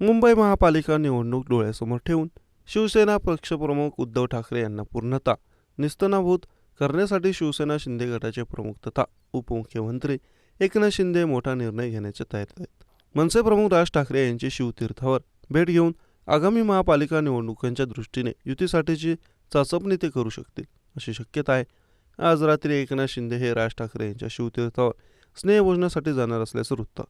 मुंबई महापालिका निवडणूक डोळ्यासमोर ठेवून शिवसेना पक्षप्रमुख उद्धव ठाकरे यांना पूर्णतः निस्तनाभूत करण्यासाठी शिवसेना शिंदे गटाचे प्रमुख तथा उपमुख्यमंत्री एकनाथ शिंदे मोठा निर्णय घेण्याच्या तयारीत आहेत. मनसे प्रमुख राज ठाकरे यांची शिवतीर्थावर भेट घेऊन आगामी महापालिका निवडणुकांच्या दृष्टीने युतीसाठीची चाचपणी ते करू शकतील अशी शक्यता आहे. आज रात्री एकनाथ शिंदे हे राज ठाकरे यांच्या शिवतीर्थावर स्नेहभोजनासाठी जाणार असल्याचं वृत्त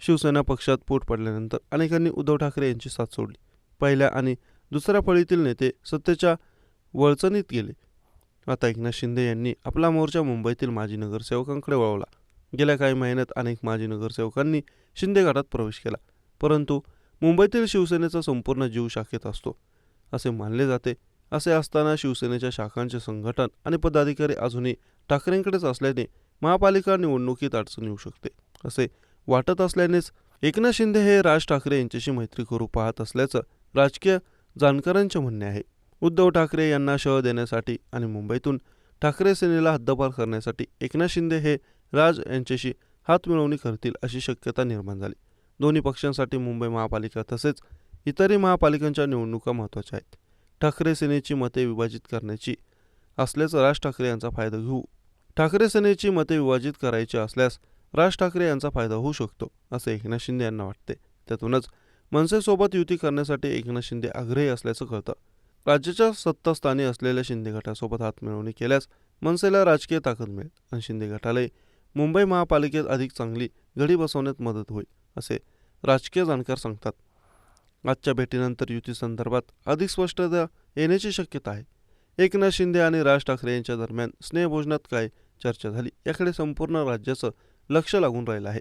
शिवसेना पक्षात पोट पडल्यानंतर अनेकांनी उद्धव ठाकरे यांची साथ सोडली. पहिल्या आणि दुसऱ्या फळीतील नेते सत्तेच्या वळचणीत गेले. आता एकनाथ शिंदे यांनी आपला मोर्चा मुंबईतील माजी नगरसेवकांकडे वळवला. गेल्या काही महिन्यात अनेक माजी नगरसेवकांनी शिंदे गटात प्रवेश केला. परंतु मुंबईतील शिवसेनेचा संपूर्ण जीव शाखेत असतो असे मानले जाते. असे असताना शिवसेनेच्या शाखांचे संघटन आणि पदाधिकारी अजूनही ठाकरेंकडेच असल्याने महापालिका निवडणुकीत अडचण येऊ शकते असे वाटत असल्यानेच एकनाथ शिंदे हे राज ठाकरे यांच्याशी मैत्री करू पाहत असल्याचं राजकीय जाणकारांचे म्हणणे आहे. उद्धव ठाकरे यांना शह देण्यासाठी आणि मुंबईतून ठाकरे सेनेला हद्दपार करण्यासाठी एकनाथ शिंदे हे राज यांच्याशी हातमिळवणी करतील अशी शक्यता निर्माण झाली. दोन्ही पक्षांसाठी मुंबई महापालिका तसेच इतरही महापालिकांच्या निवडणुका महत्त्वाच्या आहेत. ठाकरे सेनेची मते विभाजित करण्याची असल्याचं राज ठाकरे यांचा फायदा घेऊ. ठाकरे सेनेची मते विभाजित करायची असल्यास राज ठाकरे यांचा फायदा होऊ शकतो असे एकनाथ शिंदे यांना वाटते. त्यातूनच मनसेसोबत युती करण्यासाठी एकनाथ शिंदे आग्रही असल्याचं कळतं. राज्याच्या सत्तास्थानी असलेल्या शिंदे गटासोबत हातमिळवणी केल्यास मनसेला राजकीय ताकद मिळेल आणि शिंदे गटालाही मुंबई महापालिकेत अधिक चांगली घडी बसवण्यात मदत होईल असे राजकीय जाणकार सांगतात. आजच्या भेटीनंतर युती संदर्भात अधिक स्पष्टता येण्याची शक्यता आहे. एकनाथ शिंदे आणि राज ठाकरे यांच्या दरम्यान स्नेहभोजनात काय चर्चा झाली याकडे संपूर्ण राज्याचं लक्ष लागून राहिलं आहे.